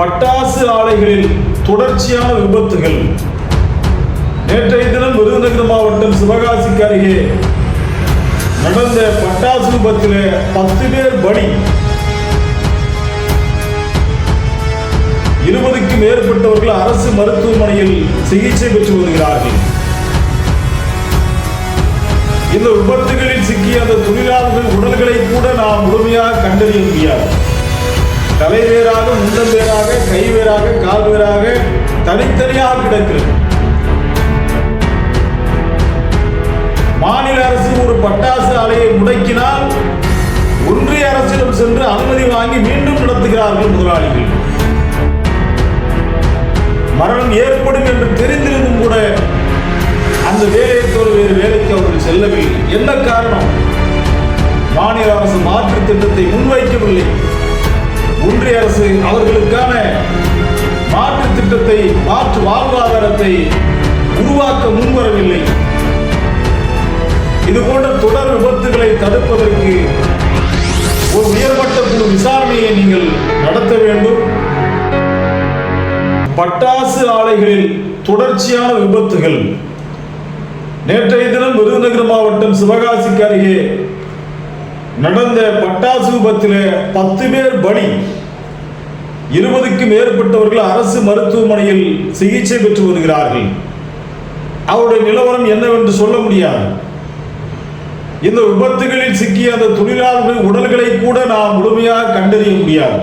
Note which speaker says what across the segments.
Speaker 1: பட்டாசு ஆலைகளில் தொடர்ச்சியான விபத்துகள். நேற்றைய தினம் விருதுநகர் மாவட்டம் சிவகாசிக்கு அருகே நடந்த பட்டாசு விபத்தில் பத்து பேர் பலி. இருபதுக்கும் மேற்பட்டவர்கள் அரசு மருத்துவமனையில் சிகிச்சை பெற்று வருகிறார்கள். இந்த விபத்துகளில் சிக்கிய அந்த தொழிலாளர்கள் உடல்களை கூட நாம் முழுமையாக கண்டறிய முடியாது. தலை வேறாக முண்டம் வேறாக கை வேறாக கால் வேறாக தனித்தனியாக கிடக்கிறது. மாநில அரசு ஒரு பட்டாசு ஆலையை முடக்கினால் ஒன்றிய அரசிடம் சென்று அனுமதி வாங்கி மீண்டும் நடத்துகிறார்கள் முதலாளிகள். மரணம் ஏற்படும் என்று தெரிந்திருந்தும் கூட அந்த வேலையை வேறு வேலைக்கு அவர்கள் செல்லவில்லை. என்ன காரணம்? மாநில அரசு மாற்று திட்டத்தை முன்வைக்கவில்லை. ஒன்றிய அரசு அவர்களுக்கான மாற்று திட்டத்தை மாற்று வாழ்வாதாரத்தை உருவாக்க முன்வரவில்லை. இது போன்ற தொடர் விபத்துகளை தடுப்பதற்கு ஒரு உயர்மட்ட குழு விசாரணையை நீங்கள் நடத்த வேண்டும். பட்டாசு ஆலைகளில் தொடர்ச்சியான விபத்துகள். நேற்றைய தினம் விருதுநகர் மாவட்டம் சிவகாசிக்கு அருகே நடந்த பட்டாசு விபத்தில் பத்து பேர் பலி. இருபதுக்கும் மேற்பட்டவர்கள் அரசு மருத்துவமனையில் சிகிச்சை பெற்று வருகிறார்கள். அவருடைய நிலவரம் என்னவென்று சொல்ல முடியாது. இந்த விபத்துகளில் சிக்கிய அந்த தொழிலாளர்கள் உடல்களை கூட நாம் முழுமையாக கண்டறிய முடியாது.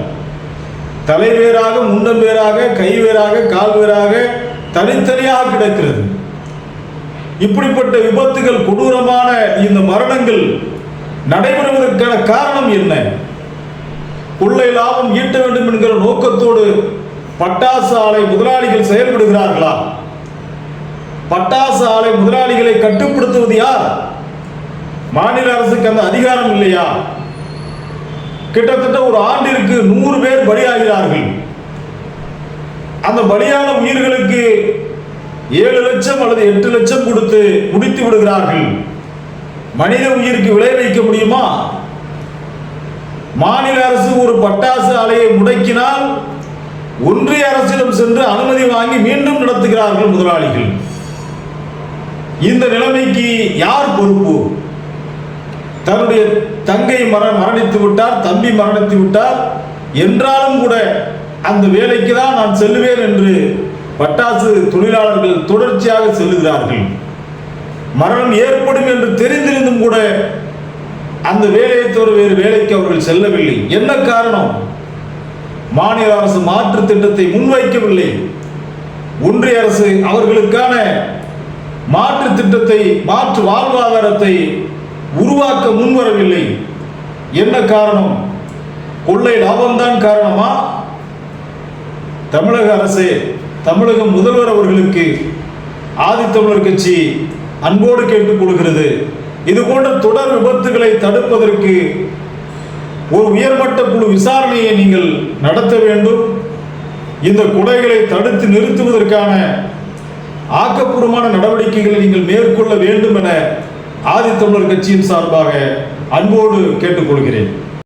Speaker 1: தலை வேறாக முண்டம் வேறாக கை வேறாக கால் வேறாக தனித்தனியாக கிடக்கிறது. இப்படிப்பட்ட விபத்துகள் கொடூரமான இந்த மரணங்கள் நடைபெறுவதற்கான காரணம் என்ன? கொள்ளை லாபம் ஈட்ட வேண்டும் என்கிற நோக்கத்தோடு பட்டாசு ஆலை முதலாளிகள் செயல்படுகிறார்களா? பட்டாசு ஆலை முதலாளிகளை கட்டுப்படுத்துவது யார்? மாநில அரசுக்கு அந்த அதிகாரம் இல்லையா? கிட்டத்தட்ட ஒரு ஆண்டிற்கு நூறு பேர் பலியாகிறார்கள். அந்த பலியான உயிர்களுக்கு ஏழு லட்சம் அல்லது எட்டு லட்சம் கொடுத்து முடித்து விடுகிறார்கள். மனித உயிருக்கு விளை வைக்க முடியுமா? மாநில அரசு ஒரு பட்டாசு ஆலையை முடக்கினால் ஒன்றிய அரசிடம் சென்று அனுமதி வாங்கி மீண்டும் நடத்துகிறார்கள் முதலாளிகள். இந்த நிலைமைக்கு யார் பொறுப்பு? தன்னுடைய தங்கை மர மரணித்து விட்டார் தம்பி மரணித்து விட்டார். என்றாலும் கூட அந்த வேலைக்கு தான் நான் செல்லுவேன் என்று பட்டாசு தொழிலாளர்கள் தொடர்ச்சியாக செல்லுகிறார்கள். மரணம் ஏற்படும் என்று தெரிந்திருந்தும் கூட அந்த வேலையை தவிர வேறு வேலைக்கு அவர்கள் செல்லவில்லை. என்ன காரணம்? மாநில அரசு மாற்று திட்டத்தை முன்வைக்கவில்லை. ஒன்றிய அரசு அவர்களுக்கான மாற்று திட்டத்தை மாற்று வாழ்வாதாரத்தை உருவாக்க முன்வரவில்லை. என்ன காரணம்? கொள்ளை லாபம்தான் காரணமா? தமிழக அரசு தமிழக முதல்வர் அவர்களுக்கு ஆதித்தமிழர் கட்சி அன்போடு கேட்டுக்கொள்கிறது இது போன்ற தொடர் விபத்துகளை தடுப்பதற்கு ஒரு உயர்மட்ட குழு விசாரணையை நீங்கள் நடத்த வேண்டும். இந்த கொலைகளை தடுத்து நிறுத்துவதற்கான ஆக்கப்பூர்வமான நடவடிக்கைகளை நீங்கள் மேற்கொள்ள வேண்டும் என ஆதித்தமிழர் கட்சியின் சார்பாக அன்போடு கேட்டுக்கொள்கிறேன்.